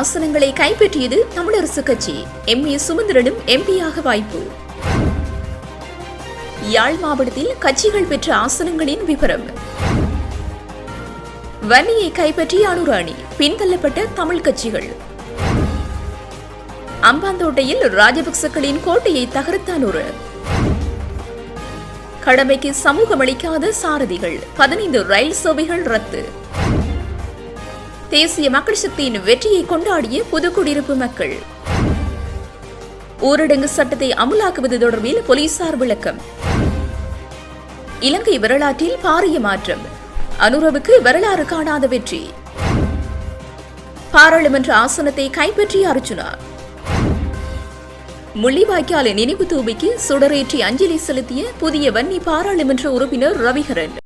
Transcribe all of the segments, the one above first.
ஆசனங்களை கைப்பற்றியது தமிழரசு கட்சி. எம். ஏ. சுமந்திரனும் எம்பியாக வாய்ப்பு. யாழ் மாவட்டத்தில் கட்சிகள் பெற்ற ஆசனங்களின் விவரம் வன்னியை கைப்பற்றிய அனுராணி பின்தள்ளப்பட்ட தமிழ் கட்சிகள். அம்பாந்தோட்டையில் ராஜபக்சக்களின் கோட்டையை தகர்த்த அனுரு. கடமைக்கு சமூகம் அளிக்காத சாரதிகள். பதினைந்து ரயில் சேவைகள் ரத்து. தேசிய மக்கள் சக்தியின் வெற்றியை கொண்டாடிய புதுக்குடியிருப்பு மக்கள். ஊரடங்கு சட்டத்தை அமலாக்குவது தொடர்பில் போலீசார் விளக்கம். இலங்கை வரலாற்றில் பாரிய மாற்றம். அனுரவுக்கு வரலாறு காணாத வெற்றி. பாராளுமன்ற ஆசனத்தை கைப்பற்றிய அர்ஜுனா. முள்ளிவாய்க்கால நினைவு தூபிக்கு சுடரேற்றி அஞ்சலி செலுத்திய புதிய வன்னி பாராளுமன்ற உறுப்பினர் ரவிகரன்.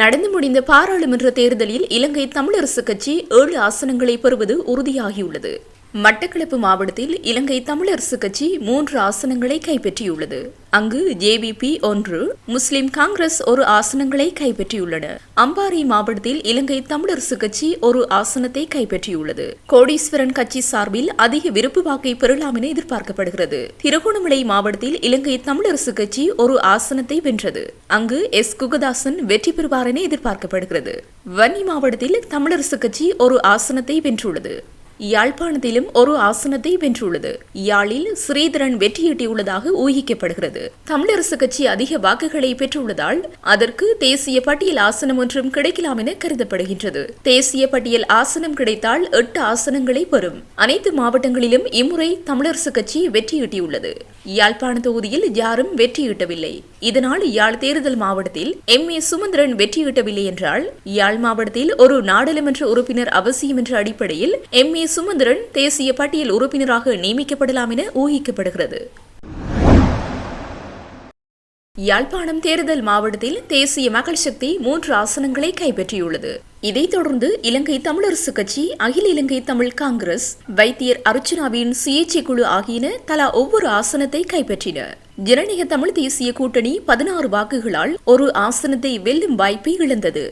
நடந்து முடிந்த பாராளுமன்ற தேர்தலில் இலங்கை தமிழரசுக் கட்சி ஏழு ஆசனங்களை பெறுவது உறுதியாகியுள்ளது. மட்டக்களப்பு மாவட்டத்தில் இலங்கை தமிழரசு கட்சி மூன்று ஆசனங்களை கைப்பற்றியுள்ளது. அங்கு ஜேவிபி ஒன்று முஸ்லிம் காங்கிரஸ் ஒரு ஆசனங்களை கைப்பற்றியுள்ளன. அம்பாறை மாவட்டத்தில் இலங்கை தமிழரசு கட்சி ஒரு ஆசனத்தை கைப்பற்றியுள்ளது. கோடீஸ்வரன் கட்சி சார்பில் அதிக விருப்பு வாக்கை பெறலாம் என எதிர்பார்க்கப்படுகிறது. திருகோணமலை மாவட்டத்தில் இலங்கை தமிழரசு கட்சி ஒரு ஆசனத்தை வென்றது. அங்கு எஸ். குகதாசன் வெற்றி பெறுவார் என எதிர்பார்க்கப்படுகிறது. வன்னி மாவட்டத்தில் தமிழரசு கட்சி ஒரு ஆசனத்தை வென்றுள்ளது. யாழ்ப்பாணத்திலும் ஒரு ஆசனத்தை வென்றுள்ளது. யாழில் ஸ்ரீதரன் வெற்றியீட்டியுள்ளதாக ஊகிக்கப்படுகிறது. தமிழரசு கட்சி அதிக வாக்குகளை பெற்றுள்ளதால் அதற்கு தேசிய பட்டியல் ஆசனம் ஒன்றும் கிடைக்கலாம் என கருதப்படுகின்றது. தேசிய பட்டியல் ஆசனம் கிடைத்தால் எட்டு ஆசனங்களை பெறும். அனைத்து மாவட்டங்களிலும் இம்முறை தமிழரசு கட்சி வெற்றியீட்டியுள்ளது. யாழ்ப்பாண தொகுதியில் யாரும் வெற்றியீட்டவில்லை. இதனால் யாழ் தேர்தல் மாவட்டத்தில் எம். ஏ. சுமந்திரன் வெற்றியீட்டவில்லை என்றால் யாழ் மாவட்டத்தில் ஒரு நாடாளுமன்ற உறுப்பினர் அவசியம் என்ற அடிப்படையில் எம். ஏ. சுமந்திரன் தேசிய பட்டியல் உறுப்பினராக நியமிக்கப்படலாம் என ஊகிக்கப்படுகிறது. யாழ்ப்பாணம் தேர்தல் மாவட்டத்தில் தேசிய மக்கள் சக்தி மூன்று ஆசனங்களை கைப்பற்றியுள்ளது. இதைத் தொடர்ந்து இலங்கை தமிழரசு கட்சி அகில இலங்கை தமிழ் காங்கிரஸ் வைத்தியர் அர்ச்சனாவின் சுயேட்சை குழு ஆகியன தலா ஒவ்வொரு ஆசனத்தை கைப்பற்றின. ஜனநாயக தமிழ் தேசிய கூட்டணி பதினாறு வாக்குகளால் ஒரு ஆசனத்தை வெல்லும் வாய்ப்பை இழந்தது.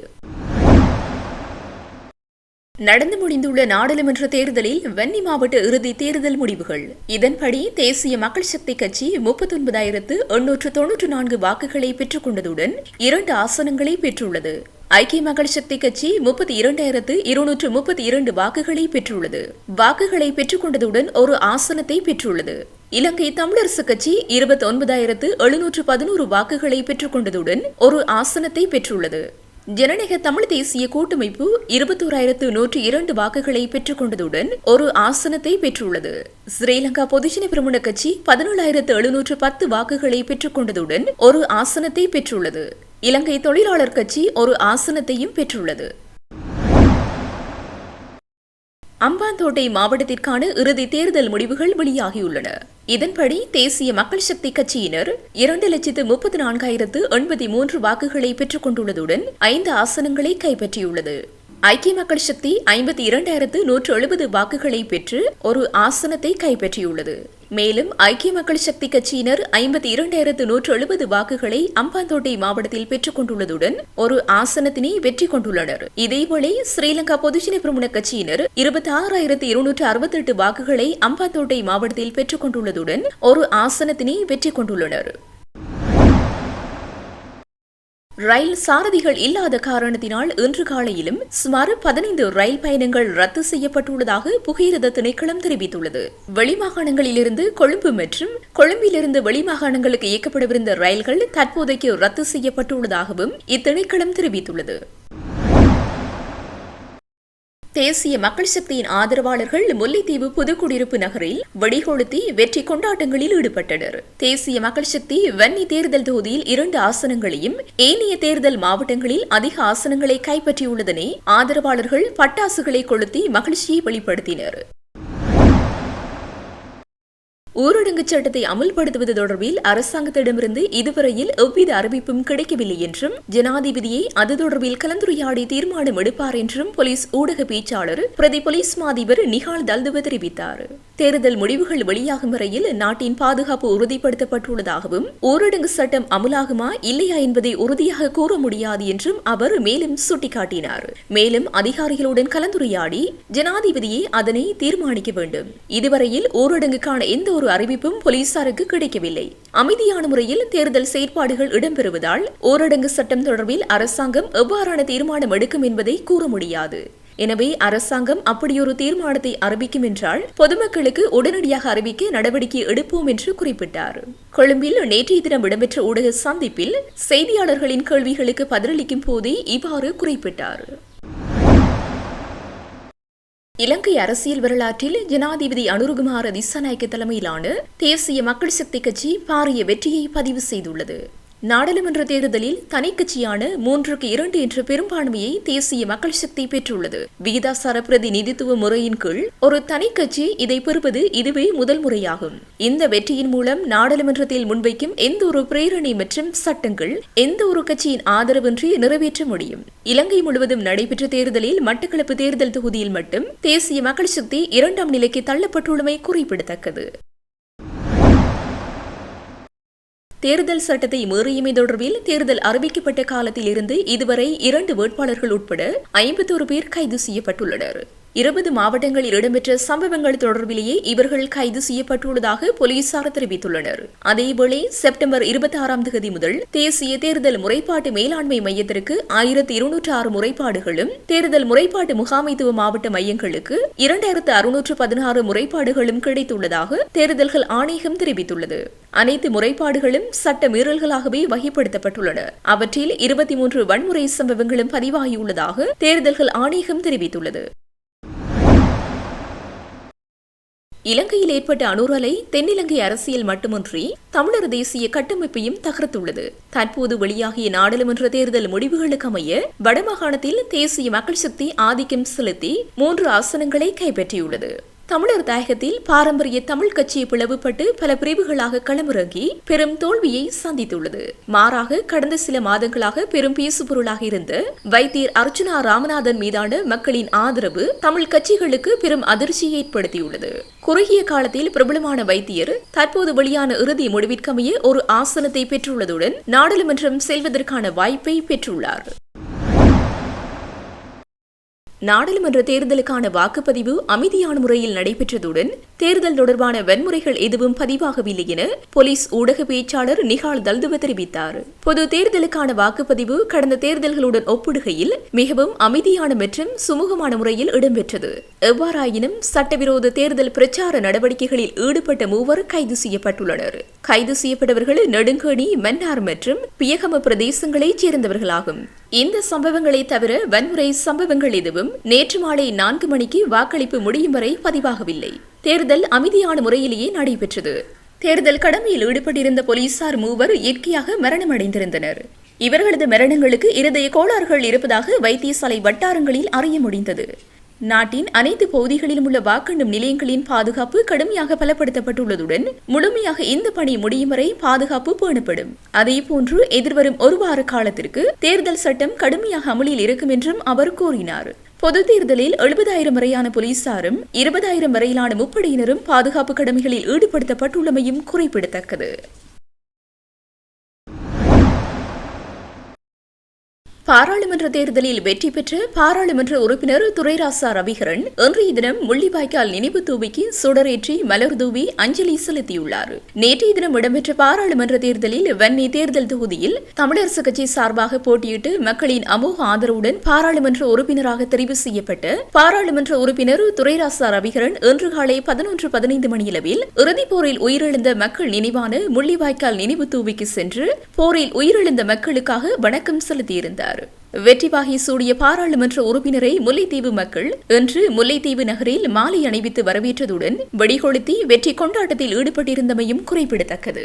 நடந்து முடிந்துள்ள நாடாளுமன்ற தேர்தலில் வன்னி மாவட்ட இறுதி தேர்தல் முடிவுகள். இதன்படி தேசிய மக்கள் சக்தி கட்சி முப்பத்தொன்பதாயிரத்து எண்ணூற்று தொன்னூற்று நான்கு வாக்குகளை பெற்றுக் கொண்டதுடன் இரண்டு ஆசனங்களை பெற்றுள்ளது. ஐக்கிய மக்கள் சக்தி கட்சி முப்பத்தி இரண்டாயிரத்து இருநூற்று முப்பத்தி இரண்டு வாக்குகளை பெற்றுள்ளது. வாக்குகளை பெற்றுக் கொண்டதுடன் ஒரு ஆசனத்தை பெற்றுள்ளது. இலங்கை தமிழரசு கட்சி இருபத்தி ஒன்பதாயிரத்து எழுநூற்று பதினோரு வாக்குகளை பெற்றுக் கொண்டதுடன் ஒரு ஆசனத்தை பெற்றுள்ளது. ஜனநாயக தமிழ் தேசிய கூட்டமைப்பு இருபத்தோராயிரத்து நூற்றி இரண்டு வாக்குகளை பெற்றுக் கொண்டதுடன் ஒரு ஆசனத்தை பெற்றுள்ளது. ஸ்ரீலங்கா பொதுஜன பிரமுன கட்சி பதினேழாயிரத்து எழுநூற்று பத்து வாக்குகளை பெற்றுக் கொண்டதுடன் ஒரு ஆசனத்தை பெற்றுள்ளது. இலங்கை தொழிலாளர் கட்சி ஒரு ஆசனத்தையும் பெற்றுள்ளது. அம்பாந்தோட்டை மாவட்டத்திற்கான இறுதி தேர்தல் முடிவுகள் வெளியாகியுள்ளன. இதன்படி தேசிய மக்கள் சக்தி கட்சியினர் இரண்டு லட்சத்து முப்பத்தி நான்காயிரத்து எண்பத்தி மூன்று வாக்குகளை பெற்றுக் கொண்டுள்ளதுடன் ஐந்து ஆசனங்களை கைப்பற்றியுள்ளது. ஐக்கிய மக்கள் சக்தி ஐம்பத்தி இரண்டாயிரத்து நூற்று எழுபது வாக்குகளை பெற்று ஒரு ஆசனத்தை கைப்பற்றியுள்ளது. மேலும் ஐக்கிய மக்கள் சக்தி கட்சியினர் ஐம்பத்தி இரண்டாயிரத்து நூற்று எழுபது வாக்குகளை அம்பாந்தோட்டை மாவட்டத்தில் பெற்றுக் கொண்டுள்ளதுடன் ஒரு ஆசனத்தினை வெற்றி கொண்டுள்ளனர். இதேவேளை ஸ்ரீலங்கா பொதுஜன பிரமுன கட்சியினர் இருபத்தி ஆறாயிரத்து இருநூற்று அறுபத்தி எட்டு வாக்குகளை அம்பாந்தோட்டை மாவட்டத்தில் பெற்றுக் கொண்டுள்ளதுடன் ஒரு ஆசனத்தினை வெற்றி கொண்டுள்ளனர். ரயில் சாரதிகள் இல்லாத காரணத்தினால் இன்று காலையிலும் சுமார் பதினைந்து ரயில் பயணங்கள் ரத்து செய்யப்பட்டுள்ளதாக புகையிரத திணைக்களம் தெரிவித்துள்ளது. வெளிமாகாணங்களிலிருந்து கொழும்பு மற்றும் கொழும்பிலிருந்து வெளிமாகாணங்களுக்கு இயக்கப்படவிருந்த ரயில்கள் தற்போதைக்கு ரத்து செய்யப்பட்டுள்ளதாகவும் இத்திணைக்களம் தெரிவித்துள்ளது. தேசிய மக்கள் சக்தியின் ஆதரவாளர்கள் முல்லைத்தீவு புதுக்குடியிருப்பு நகரில் வெடிகொளுத்தி வெற்றி கொண்டாட்டங்களில் ஈடுபட்டனர். தேசிய மக்கள் சக்தி வன்னி தேர்தல் தொகுதியில் இரண்டு ஆசனங்களையும் ஏனைய தேர்தல் மாவட்டங்களில் அதிக ஆசனங்களை கைப்பற்றியுள்ளதனை ஆதரவாளர்கள் பட்டாசுகளை கொளுத்தி மகிழ்ச்சியை வெளிப்படுத்தினர். ஊரடங்கு சட்டத்தை அமல்படுத்துவது தொடர்பில் அரசாங்கத்திடமிருந்து இதுவரையில் எவ்வித அறிவிப்பும் கிடைக்கவில்லை என்றும் ஜனாதிபதியை அது தொடர்பில் கலந்துரையாடி தீர்மானம் எடுப்பார் என்றும் போலீஸ் ஊடக பேச்சாளர் பிரதி போலீஸ் மாதிபர் நிகால் தல்துவ தெரிவித்தார். தேர்தல் முடிவுகள் வெளியாகும் வரையில் நாட்டின் பாதுகாப்பு உறுதிப்படுத்தப்பட்டுள்ளதாகவும் ஊரடங்கு சட்டம் அமுலாகுமா இல்லையா என்பதை உறுதியாக கூற முடியாது என்றும் அவர் மேலும் சுட்டிக்காட்டினார். மேலும் அதிகாரிகளுடன் கலந்துரையாடி ஜனாதிபதியே அதனை தீர்மானிக்க வேண்டும். இதுவரையில் ஊரடங்குக்கான எந்த ஒரு அறிவிப்பும் போலீசாருக்கு கிடைக்கவில்லை. அமைதியான முறையில் தேர்தல் செயற்பாடுகள் இடம்பெறுவதால் ஊரடங்கு சட்டம் தொடர்பில் அரசாங்கம் எவ்வாறான தீர்மானம் எடுக்கும் என்பதை கூற முடியாது. எனவே அரசாங்கம் அப்படியொரு தீர்மானத்தை அறிவிக்கும் என்றால் பொதுமக்களுக்கு உடனடியாக அறிவிக்க நடவடிக்கை எடுப்போம் என்று குறிப்பிட்டார். கொழும்பில் நேற்றைய தினம் இடம்பெற்ற ஊடக சந்திப்பில் செய்தியாளர்களின் கேள்விகளுக்கு பதிலளிக்கும் போதே இவ்வாறு குறிப்பிட்டார். இலங்கை அரசியல் வரலாற்றில் ஜனாதிபதி அனுருகுமார திசாநாயக்க தலைமையிலான தேசிய மக்கள் சக்தி கட்சி பாரிய வெற்றியை பதிவு செய்துள்ளது. நாடாளுமன்ற தேர்தலில் தனிக்கட்சியான மூன்றுக்கு இரண்டு என்ற பெரும்பான்மையை தேசிய மக்கள் சக்தி பெற்றுள்ளது. விகிதாசார பிரதிநிதித்துவ முறையின் கீழ் ஒரு தனி கட்சி இதை பெறுவது இதுவே முதல் முறையாகும். இந்த வெற்றியின் மூலம் நாடாளுமன்றத்தில் முன்வைக்கும் எந்த ஒரு பிரேரணை மற்றும் சட்டங்கள் எந்த ஒரு கட்சியின் ஆதரவின்றி நிறைவேற்ற முடியும். இலங்கை முழுவதும் நடைபெற்ற தேர்தலில் மட்டக்களப்பு தேர்தல் தொகுதியில் மட்டும் தேசிய மக்கள் சக்தி இரண்டாம் நிலைக்கு தள்ளப்பட்டுள்ளமை குறிப்பிடத்தக்கது. தேர்தல் சட்டத்தை மீறியமை தொடர்பில் தேர்தல் அறிவிக்கப்பட்ட காலத்தில் இருந்து இதுவரை இரண்டு வேட்பாளர்கள் உட்பட ஐம்பத்தோரு பேர் கைது செய்யப்பட்டுள்ளனர். இருபது மாவட்டங்களில் இடம்பெற்ற சம்பவங்கள் தொடர்பிலேயே இவர்கள் கைது செய்யப்பட்டுள்ளதாக போலீசார் தெரிவித்துள்ளனர். அதேவேளை செப்டம்பர் இருபத்தி ஆறாம் தேதி முதல் தேசிய தேர்தல் முறைப்பாட்டு மேலாண்மை மையத்திற்கு ஆயிரத்தி இருநூற்று ஆறு முறைப்பாடுகளும் தேர்தல் முறைப்பாட்டு முகாமைத்துவ மாவட்ட மையங்களுக்கு இரண்டாயிரத்து அறுநூற்று பதினாறு முறைப்பாடுகளும் கிடைத்துள்ளதாக தேர்தல்கள் ஆணையகம் தெரிவித்துள்ளது. அனைத்து முறைப்பாடுகளும் சட்ட மீறல்களாகவே வகைப்படுத்தப்பட்டுள்ளன. அவற்றில் இருபத்தி மூன்று வன்முறை சம்பவங்களும் பதிவாகியுள்ளதாக தேர்தல்கள் ஆணையகம் தெரிவித்துள்ளது. இலங்கையில் ஏற்பட்ட அனுரலை தென்னிலங்கை அரசியல் மட்டுமின்றி தமிழர் தேசிய கட்டமைப்பையும் தகர்த்துள்ளது. தற்போது வெளியாகிய நாடாளுமன்ற தேர்தல் முடிவுகளுக்கு அமைய வடமாகாணத்தில் தேசிய மக்கள் சக்தி ஆதிக்கம் செலுத்தி மூன்று ஆசனங்களை கைப்பற்றியுள்ளது. தமிழர் தாயகத்தில் பாரம்பரிய தமிழ் கட்சி பிளவுபட்டு பல பிரிவுகளாக களமிறங்கி பெரும் தோல்வியை சந்தித்துள்ளது. மாறாக கடந்த சில மாதங்களாக பெரும் பேசுபொருளாக இருந்த வைத்தியர் அர்ச்சுனா ராமநாதன் மீதான மக்களின் ஆதரவு தமிழ் கட்சிகளுக்கு பெரும் அதிர்ச்சியை ஏற்படுத்தியுள்ளது. குறுகிய காலத்தில் பிரபலமான வைத்தியர் தற்போது வெளியான இறுதி முடிவிற்கமைய ஒரு ஆசனத்தை பெற்றுள்ளதுடன் நாடாளுமன்றம் செல்வதற்கான வாய்ப்பை பெற்றுள்ளார். நாடாளுமன்ற தேர்தலுக்கான வாக்குப்பதிவு அமைதியான முறையில் நடைபெற்றதுடன் தேர்தல் தொடர்பான வன்முறைகள் எதுவும் பதிவாகவில்லை என போலீஸ் ஊடக பேச்சாளர் நிகால் தல்துவ தெரிவித்தார். பொது தேர்தலுக்கான வாக்குப்பதிவு கடந்த தேர்தல்களுடன் ஒப்பிடுகையில் மிகவும் அமைதியான மற்றும் சுமூகமான முறையில் இடம்பெற்றது. எவ்வாறாயினும் சட்டவிரோத தேர்தல் பிரச்சார நடவடிக்கைகளில் ஈடுபட்ட மூவர் கைது செய்யப்பட்டுள்ளனர். கைது செய்யப்பட்டவர்கள் நெடுங்கணி மன்னார் மற்றும் பியகம பிரதேசங்களைச் சேர்ந்தவர்களாகும். இந்த சம்பவங்களை தவிர வன்முறை சம்பவங்கள் எதுவும் நேற்று மாலை நான்கு மணிக்கு வாக்களிப்பு முடியும் வரை பதிவாகவில்லை. தேர்தல் அமைதியான முறையிலேயே நடைபெற்றது. தேர்தல் கடமையில் ஈடுபட்டிருந்த போலீசார் மூவர் இயற்கையாக மரணமடைந்திருந்தனர். இவர்களது மரணங்களுக்கு இருதய கோளாறுகள் இருப்பதாக வைத்தியசாலை வட்டாரங்களில் அறிய முடிந்தது. நாட்டின் அனைத்து பகுதிகளிலும் உள்ள வாக்கெண்ணும் நிலையங்களின் பாதுகாப்பு கடுமையாக பலப்படுத்தப்பட்டுள்ளதுடன் முழுமையாக இந்த பணி முடியும் வரை பாதுகாப்பு பேணப்படும். அதேபோன்று எதிர்வரும் ஒரு வார காலத்திற்கு தேர்தல் சட்டம் கடுமையாக அமலில் இருக்கும் என்றும் அவர் கூறினார். பொது தேர்தலில் எழுபதாயிரம் வரையான போலீசாரும் இருபதாயிரம் வரையிலான முப்படையினரும் பாதுகாப்பு கடமைகளில் ஈடுபடுத்தப்பட்டுள்ளமையும் குறிப்பிடத்தக்கது. பாராளுமன்ற தேர்தலில் வெற்றி பெற்ற பாராளுமன்ற உறுப்பினர் துரைராசா ரவிகரன் இன்றைய தினம் முள்ளிவாய்க்கால் நினைவு தூவிக்கு சுடரேற்றி மலர் தூவி அஞ்சலி செலுத்தியுள்ளார். நேற்றைய தினம் இடம்பெற்ற பாராளுமன்ற தேர்தலில் வன்னி தேர்தல் தொகுதியில் தமிழரசு கட்சி சார்பாக போட்டியிட்டு மக்களின் அமோக ஆதரவுடன் பாராளுமன்ற உறுப்பினராக தெரிவு செய்யப்பட்ட பாராளுமன்ற உறுப்பினர் துரைராசா ரவிகரன் இன்று காலை பதினொன்று பதினைந்து மணியளவில் இறுதிப் போரில் உயிரிழந்த மக்கள் நினைவான முள்ளிவாய்க்கால் நினைவு தூவிக்கு சென்று போரில் உயிரிழந்த மக்களுக்காக வணக்கம் செலுத்தியிருந்தார். வெற்றிவாகி சூடிய பாராளுமன்ற உறுப்பினரை முல்லைத்தீவு மக்கள் இன்று முல்லைத்தீவு நகரில் மாலை அணிவித்து வரவேற்றதுடன் வெடிகொளுத்தி வெற்றி கொண்டாட்டத்தில் ஈடுபட்டிருந்தமையும் குறிப்பிடத்தக்கது.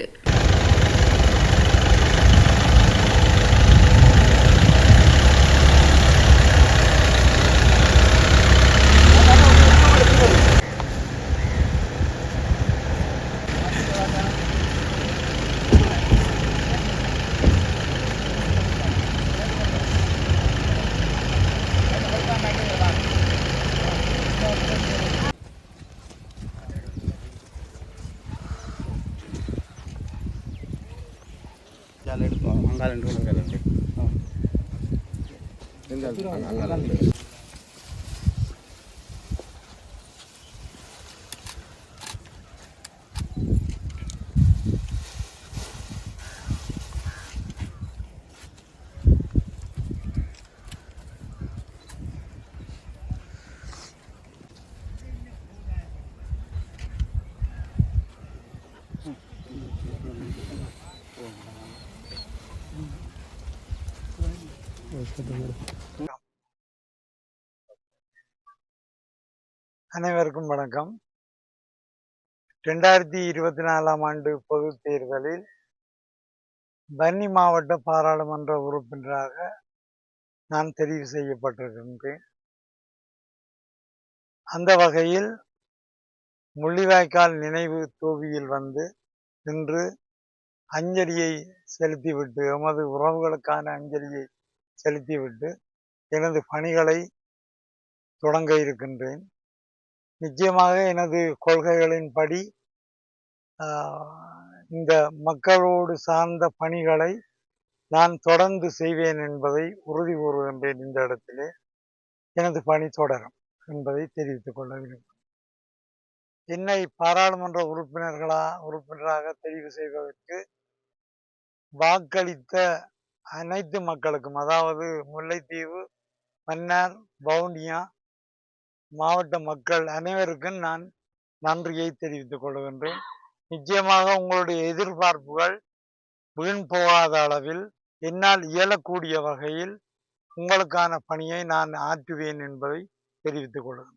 altura, அனைவருக்கும் வணக்கம். ரெண்டாயிரத்தி இருபத்தி நாலாம் ஆண்டு பொது தேர்தலில் வன்னி மாவட்ட பாராளுமன்ற உறுப்பினராக நான் தெரிவு செய்யப்பட்டிருக்கின்றேன். அந்த வகையில் முள்ளிவாய்க்கால் நினைவு தூவியில் வந்து இன்று அஞ்சலியை செலுத்திவிட்டு எமது உறவுகளுக்கான அஞ்சலியை செலுத்திவிட்டு எனது பணிகளை தொடங்க இருக்கின்றேன். நிச்சயமாக எனது கொள்கைகளின்படி ஆஹ், இந்த மக்களோடு சார்ந்த பணிகளை நான் தொடர்ந்து செய்வேன் என்பதை உறுதி கூறுகின்றேன் இந்த இடத்திலே. எனது பணி தொடரும் என்பதை தெரிவித்துக் கொள்ள விரும்புகிறேன் என்னை பாராளுமன்ற உறுப்பினர்களா உறுப்பினராக தெரிவு செய்வதற்கு வாக்களித்த அனைத்து மக்களுக்கும் அதாவது முல்லைத்தீவு மன்னார் வவுனியா மாவட்ட மக்கள் அனைவருக்கும் நான் நன்றியை தெரிவித்துக் கொள்கின்றேன். நிச்சயமாக உங்களுடைய எதிர்பார்ப்புகள் வீண் போகாத அளவில் என்னால் இயலக்கூடிய வகையில் உங்களுக்கான பணியை நான் ஆற்றுவேன் என்பதை தெரிவித்துக் கொள்கிறேன்.